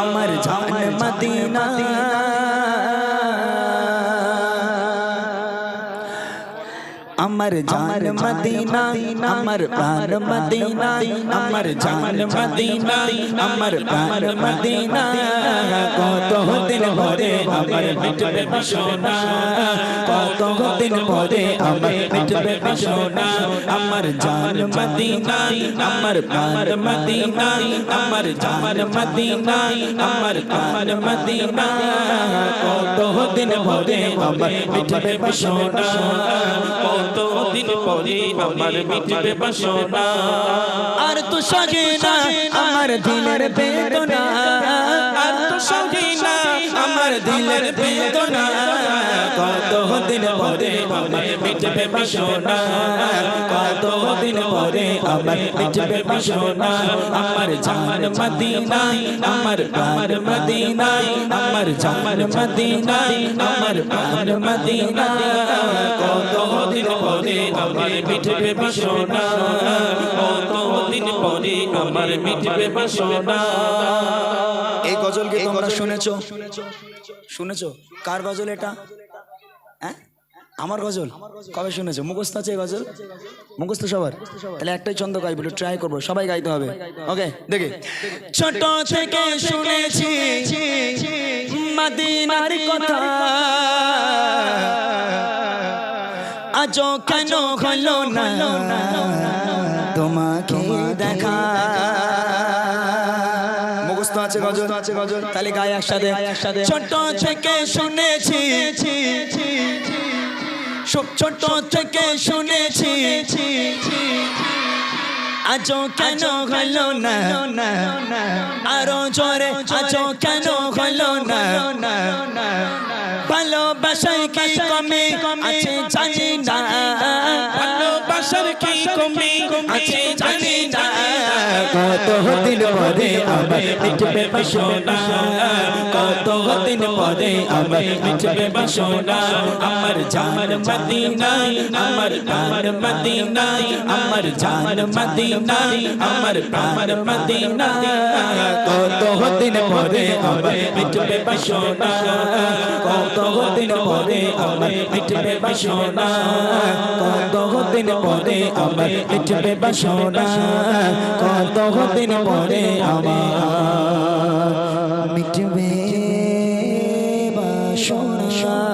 আমার জান মদিনা। আমার জান মদিনা আমার প্রাণ মদিনা আমার জান মদিনা আমার প্রাণ মদিনা কত দিন পরে আমার মিটবে বাসনা কত দিন পরে আমার মিটবে বাসনা আমার জান মদিনা আমার প্রাণ মদিনা আমার জান মদিনা আমার প্রাণ মদিনা পরে আমার মিটবে বাসনা। কত দিন পরে আমার মিটবে বাসনা। আর তো সজে না আমার দিলের বেদনা। আর তো সঙ্গে না আমার দিলের বেদনা। কত দিন পরে আমার মিটবে বাসনা। কত দিন পরে আমার মিটবে বাসনা আমার জান মদিনা আমার প্রাণ মদিনা আমার জান মদিনা আমার প্রাণ মদিনা কত দিন পরে আমার মিটবে কত দিন পরে আমার মিটবে এই গজল কি তোমরা শুনেছো? শুনেছো? কার গজল এটা? হ্যাঁ? আমার গজল? কবে শুনেছো? মুখস্থ আছে গজল? মুখস্থ সবার? তাহলে একটাই ছন্দ গাইবো ট্রাই করব। সবাই গাইতে হবে। ওকে দেখে। ছোট থেকে শুনেছি মদিনার কথা। আজও কেন হলো না? তোমাকে দেখা। আছে গজল আছে গজল? তাহলে গায়ে একসাথে। ছোট থেকে শুনেছি সব ছোট থেকে শুনেছি। আজও কেন হলো না? আরও জোরে আজও কেন হলো না? ভালোবাসায় কি কমে? আছে জানি না। ভালোবাসার কি কমে? আছে জানি না। কত দিন পরে আমার মিটবে বাসনা? কত দিন পরে আমার মিটবে বাসনা? আমার জান মদিনায়, আমার প্রাণ মদিনায়, আমার জান মদিনায়, আমার প্রাণ মদিনায়। কত দিন পরে আমার মিটবে বাসনা? কত দিন পরে আমার মিটবে বাসনা? দিন পরে আমার মিটবে বাসনা কত দিন পরে আমার মিটবে বাসনা